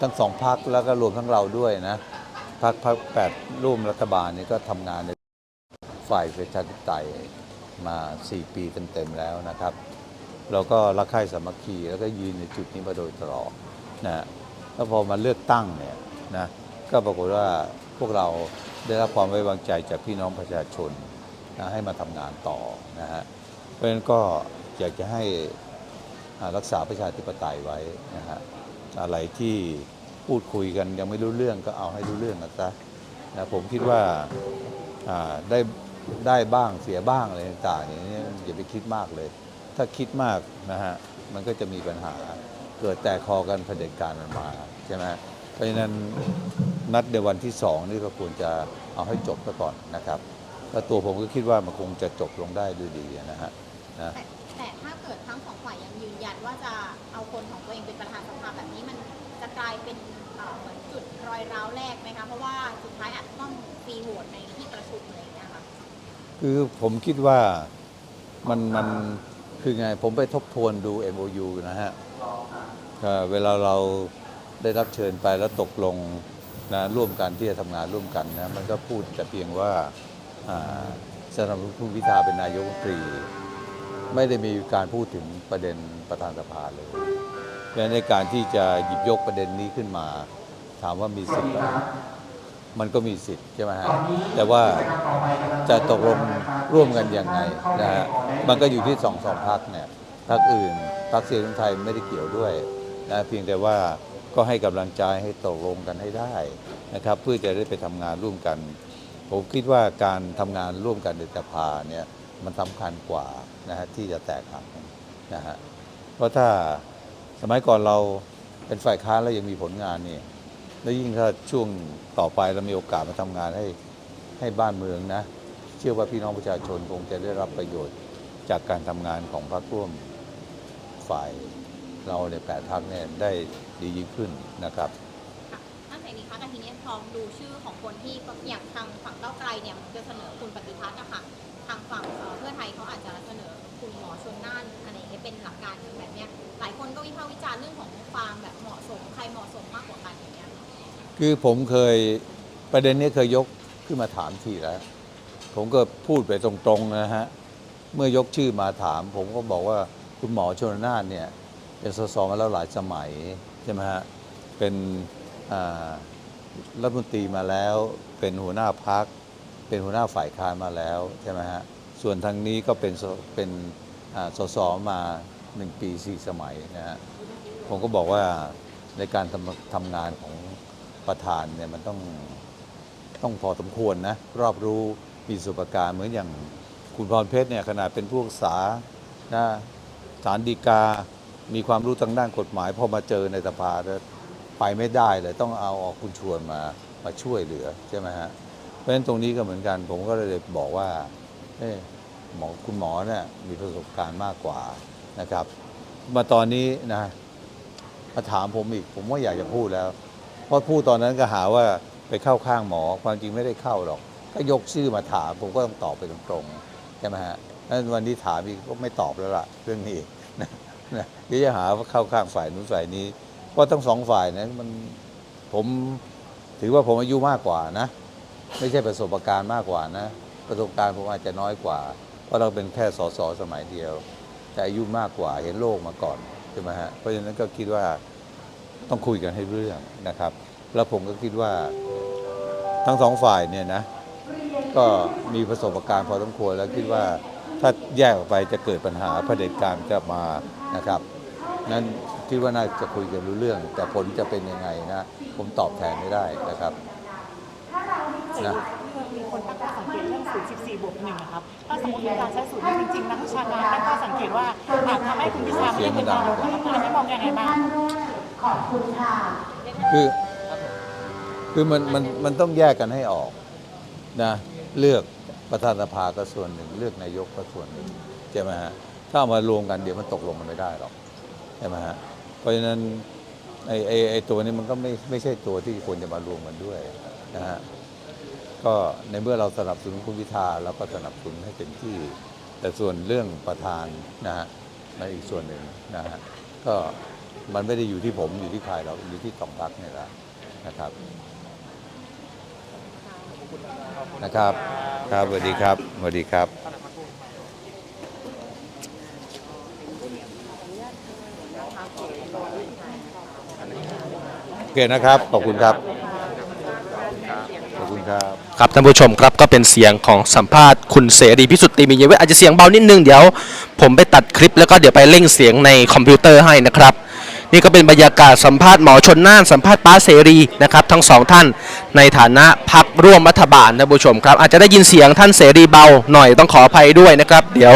ทั้งสองพักแล้วก็รวมทั้งเราด้วยนะพักพักแปดร่วมรัฐบาลนี่ก็ทำงานในฝ่ายประชาธิปไตยมา 4 ปีเต็มๆแล้วนะครับ เราก็รักใคร่สามัคคีแล้วก็ยืนในจุดนี้มาโดยตลอดนะฮะแล้วพอมาเลือกตั้งเนี่ยนะก็ปรากฏว่าพวกเราได้รับความไว้วางใจจากพี่น้องประชาชนนะให้มาทำงานต่อนะฮะเพราะฉะนั้นก็อยากจะให้รักษาประชาธิปไตยไว้นะฮะ อะไรที่พูดคุยกันยังไม่รู้เรื่องก็เอาให้รู้เรื่องนะจ๊ะนะผมคิดว่าอ่าได้ได้บ้างเสียบ้างอะไรต่างๆอย่างนี้อย่าไปคิดมากเลย ถ้าคิดมากนะฮะมันก็จะมีปัญหาเกิดแตกคอกันเผด็จการมันมาใช่ไหมเพราะฉะนั้นนัดในวันที่สองนี่ก็ควรจะเอาให้จบซะก่อนนะครับแล้วตัวผมก็คิดว่ามันคงจะจบลงได้ด้วยดีนะฮะนะ แต่ถ้าเกิดทั้งสองฝ่ายยังยืนยันว่าจะเอาคนของตัวเองเป็นประธานสภาแบบนี้มันจะกลายเป็นเอ่อเหมือนจุดรอยร้าวแรกไหมคะ เพราะว่าสุดท้ายอาจจะต้องตีโหวตในที่ประชุมอะไรอย่างเงี้ยค่ะ คือผมคิดว่ามันมันคือไงผมไปทบทวนดู MOU นะฮะเอ่อเวลาเราได้รับเชิญไปแล้วตกลงนะร่วมกันที่จะทำงานร่วมกันนะมันก็พูดแต่เพียงว่าอ่าสนับสนุนคุณพิธาเป็นนายกรัฐมนตรี ไม่ได้มีการพูดถึงประเด็นประธานสภาเลยเพราะฉะนั้นในการที่จะหยิบยกประเด็นนี้ขึ้นมา ถามว่ามีสิทธิ์ไหมมันก็มีสิทธิ์ใช่ไหมฮะแต่ว่าจะตกลงร่วมกันยังไงนะฮะมันก็อยู่ที่สองสองพักเนี่ยพักอื่นพักเสียงไทยไม่ได้เกี่ยวด้วยนะเพียงแต่ว่าก็ให้กำลังใจให้ตกลงกันให้ได้นะครับเพื่อจะได้ไปทำงานร่วมกัน ผมคิดว่าการทำงานร่วมกันในสภาเนี่ยมันสำคัญกว่า นะฮะที่จะแตกหักนะฮะเพราะถ้าสมัยก่อนเราเป็นฝ่ายค้านแล้วยังมีผลงานนี่แล้วยิ่งถ้าช่วงต่อไปเรามีโอกาสมาทำงานให้ให้บ้านเมืองนะ เชื่อว่าพี่น้องประชาชนคงจะได้รับประโยชน์จากการทำงานของพรรคร่วมฝ่ายเราในแปดพักเนี่ยได้ดียิ่งขึ้นนะครับ ค่ะท่านเสรีคะ แต่ทีนี้พอดูชื่อของคนที่อย่างทางฝั่งก้าไกลเนี่ยจะเสนอคุณปฏิพัฒน์นะคะทางฝั่งเพื่อไทยเขาอาจจะเสนอคุณหมอชนน่านอะไรเงี้ยเป็นหลักการแบบเนี้ยหลายคนก็วิพากษ์วิจารณ์เรื่องของความแบบเหมาะสมใครเหมาะสมมากกว่ากันอย่างเงี้ยคือผมเคยประเด็นนี้เคยยกขึ้นมาถามทีแล้ว ผมก็พูดไปตรงๆนะฮะเมื่อยกชื่อมาถาม ผมก็บอกว่าคุณหมอชนน่านเนี่ยเป็นสสมาแล้วหลายสมัยใช่ไหมฮะเป็นอ่า รัฐมนตรีมาแล้ว เป็นหัวหน้าพัก เป็นหัวหน้าฝ่ายค้านมาแล้วใช่ไหมฮะส่วนทางนี้ก็เป็นเป็นอ่าสสมาหนึ่งปีสี่สมัยนะฮะผมก็บอกว่าในการทำทำงานของประธานเนี่ยมันต้องต้องพอสมควรนะ รอบรู้มีประสบการณ์เหมือนอย่างคุณพรเพชรเนี่ยขนาดเป็นผู้ศึกษานะสารดีกา มีความรู้ทางด้านกฎหมาย พอมาเจอในสภาแล้ว ไปไม่ได้เลยต้องเอาออกคุณชวนมามาช่วยเหลือใช่ไหมฮะเพราะฉะนั้นตรงนี้ก็เหมือนกัน ผมก็เลยบอกว่าเอ้หมอคุณหมอเนี่ยมีประสบการณ์มากกว่านะครับ มาตอนนี้นะมาถามผมอีก ผมว่าอยากจะพูดแล้ว เพราะพูดตอนนั้นก็หาว่าไปเข้าข้างหมอความจริงไม่ได้เข้าหรอก ก็ยกชื่อมาถามผมก็ต้องตอบไปตรงๆใช่ไหมฮะนั้นวันนี้ถามอีกก็ไม่ตอบแล้วล่ะ เรื่องนี้นะเดี๋ยวจะหาว่าเข้าข้างฝ่ายนู้นฝ่ายนี้ เพราทั้งสองฝ่ายนะมันผมถือว่าผมอายุมากกว่านะ ไม่ใช่ประสบการณ์มากกว่านะ ประสบการณ์ผมอาจจะน้อยกว่า เพราะเราเป็นแค่สสสมัยเดียว แต่อายุมากกว่าเห็นโลกมาก่อนใช่ไหมฮะเพราะฉะนั้นก็คิดว่าต้องคุยกันให้เรื่องนะครับ แล้วผมก็คิดว่าทั้งสองฝ่ายเนี่ยนะ ก็มีประสบการณ์พอสมควรแล้วคิดว่าถ้าแยกออกไปจะเกิดปัญหาเผด็จการจะมานะครับนั้น คิดว่าน่าจะคุยกันรู้เรื่อง แต่ผลจะเป็นยังไงนะ ผมตอบแทนไม่ได้นะครับนะมีคนตั้งข้อสังเกตเรื่องศูนย์14บวกหนึ่งนะครับ ถ้าสมมติมีการใช้ศูนย์นี้จริงๆนักวิชาการตั้งข้อสังเกตว่าอาจทำให้คุณพิธาไม่ได้เป็นนายกนะครับอันนี้มองยังไงบ้างคือคือมันมันมันต้องแยกกันให้ออกนะเลือกประธานสภาก็ส่วนหนึ่ง เลือกนายกก็ส่วนหนึ่งใช่ไหมฮะถ้าเอามารวมกันเดี๋ยวมันตกลงกันไม่ได้หรอกใช่ไหมฮะเพ ราะฉะนั้นไอ้ไอ้ไอ้ตัวนี้มันก็ไม่ไม่ใช่ตัวที่ควรจะมารวมกันด้วยนะฮะก็ในเมื่อเราสนับสนุนคุณพิธาเราก็สนับสนุนให้เต็มที่ แต่ส่วนเรื่องประธานนะฮะในอีกส่วนหนึ่งนะฮะก็มันไม่ได้อยู่ที่ผมอยู่ที่ใครเราอยู่ที่สองพักนี่แหละนะครับนะครับ ครับสวัสดีครับสวัสดีครับ เคนะครับ ขอบคุณครับ ขอบคุณครับ ครับท่านผู้ชมครับก็เป็นเสียงของสัมภาษณ์คุณเสรีพิสุทธิ์ตรีมีเยเวทอาจจะเสียงเบานิดนึงเดี๋ยว ผมไปตัดคลิปแล้วก็เดี๋ยวไปเร่งเสียงในคอมพิวเตอร์ให้นะครับ นี่ก็เป็นบรรยากาศสัมภาษณ์หมอชนน่านสัมภาษณ์ป้าเสรีนะครับทั้งสองท่านในฐานะพักร่วมรัฐบาลท่านผู้ชมครับอาจจะได้ยินเสียงท่านเสรีเบาหน่อยต้องขออภัยด้วยนะครับ เดี๋ยว